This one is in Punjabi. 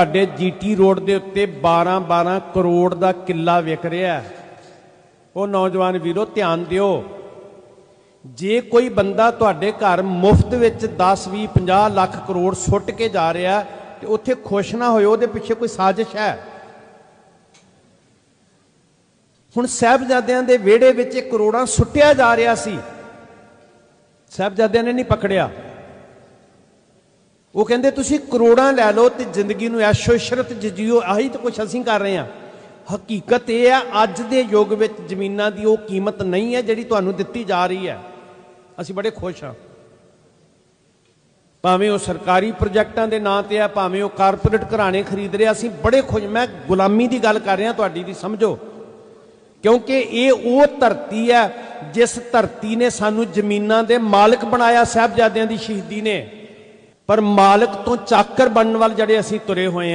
ਸਾਡੇ ਜੀਟੀ ਰੋਡ ਦੇ ਉੱਤੇ 12-12 ਕਰੋੜ ਦਾ ਕਿੱਲਾ ਵਿਕ ਰਿਹਾ ਉਹ ਨੌਜਵਾਨ ਵੀਰੋ, ਧਿਆਨ ਦਿਓ। ਜੇ ਕੋਈ ਬੰਦਾ ਤੁਹਾਡੇ ਘਰ ਮੁਫਤ ਵਿੱਚ 10 20 50 ਲੱਖ ਕਰੋੜ ਸੁੱਟ ਕੇ ਜਾ ਰਿਹਾ ਤੇ ਉੱਥੇ ਖੁਸ਼ ਨਾ ਹੋਇਓ ਉਹਦੇ ਪਿੱਛੇ ਕੋਈ ਸਾਜ਼ਿਸ਼ ਹੈ? ਹੁਣ ਸਾਹਿਬਜ਼ਾਦਿਆਂ ਦੇ ਵਿਹੜੇ ਵਿੱਚ ਇਹ ਕਰੋੜਾਂ ਸੁੱਟਿਆ ਜਾ ਰਿਹਾ ਸੀ। ਸਾਹਿਬਜ਼ਾਦਿਆਂ ਨੇ ਨਹੀਂ ਪਕੜਿਆ। ਉਹ ਕਹਿੰਦੇ, ਤੁਸੀਂ ਕਰੋੜਾਂ ਲੈ ਲਓ ਤੇ ਜ਼ਿੰਦਗੀ ਨੂੰ ਐਸ਼ੋ ਇਸ਼ਰਤ 'ਚ ਆਹੀ ਤਾਂ ਕੁਝ ਅਸੀਂ ਕਰ ਰਹੇ ਹਾਂ। ਹਕੀਕਤ ਇਹ ਹੈ ਅੱਜ ਦੇ ਯੁੱਗ ਵਿੱਚ ਜ਼ਮੀਨਾਂ ਦੀ ਉਹ ਕੀਮਤ ਨਹੀਂ ਹੈ ਜਿਹੜੀ ਤੁਹਾਨੂੰ ਦਿੱਤੀ ਜਾ ਰਹੀ ਹੈ। ਅਸੀਂ ਬੜੇ ਖੁਸ਼ ਹਾਂ। ਭਾਵੇਂ ਉਹ ਸਰਕਾਰੀ ਪ੍ਰੋਜੈਕਟਾਂ ਦੇ ਨਾਂ ਤੇ ਆ, ਭਾਵੇਂ ਉਹ ਕਾਰਪੋਰੇਟ ਘਰਾਣੇ ਖਰੀਦ ਰਹੇ ਅਸੀਂ ਬੜੇ ਖੁਸ਼। ਮੈਂ ਗੁਲਾਮੀ ਦੀ ਗੱਲ ਕਰ ਰਿਹਾ ਤੁਹਾਡੀ ਦੀ, ਸਮਝੋ। ਕਿਉਂਕਿ ਇਹ ਉਹ ਧਰਤੀ ਹੈ ਜਿਸ ਧਰਤੀ ਨੇ ਸਾਨੂੰ ਜ਼ਮੀਨਾਂ ਦੇ ਮਾਲਕ ਬਣਾਇਆ, ਸਾਹਿਬਜ਼ਾਦਿਆਂ ਦੀ ਸ਼ਹੀਦੀ ਨੇ। ਪਰ ਮਾਲਕ ਤੋਂ ਚਾਕਰ ਬਣਨ ਵੱਲ ਜਿਹੜੇ ਅਸੀਂ ਤੁਰੇ ਹੋਏ ਹਾਂ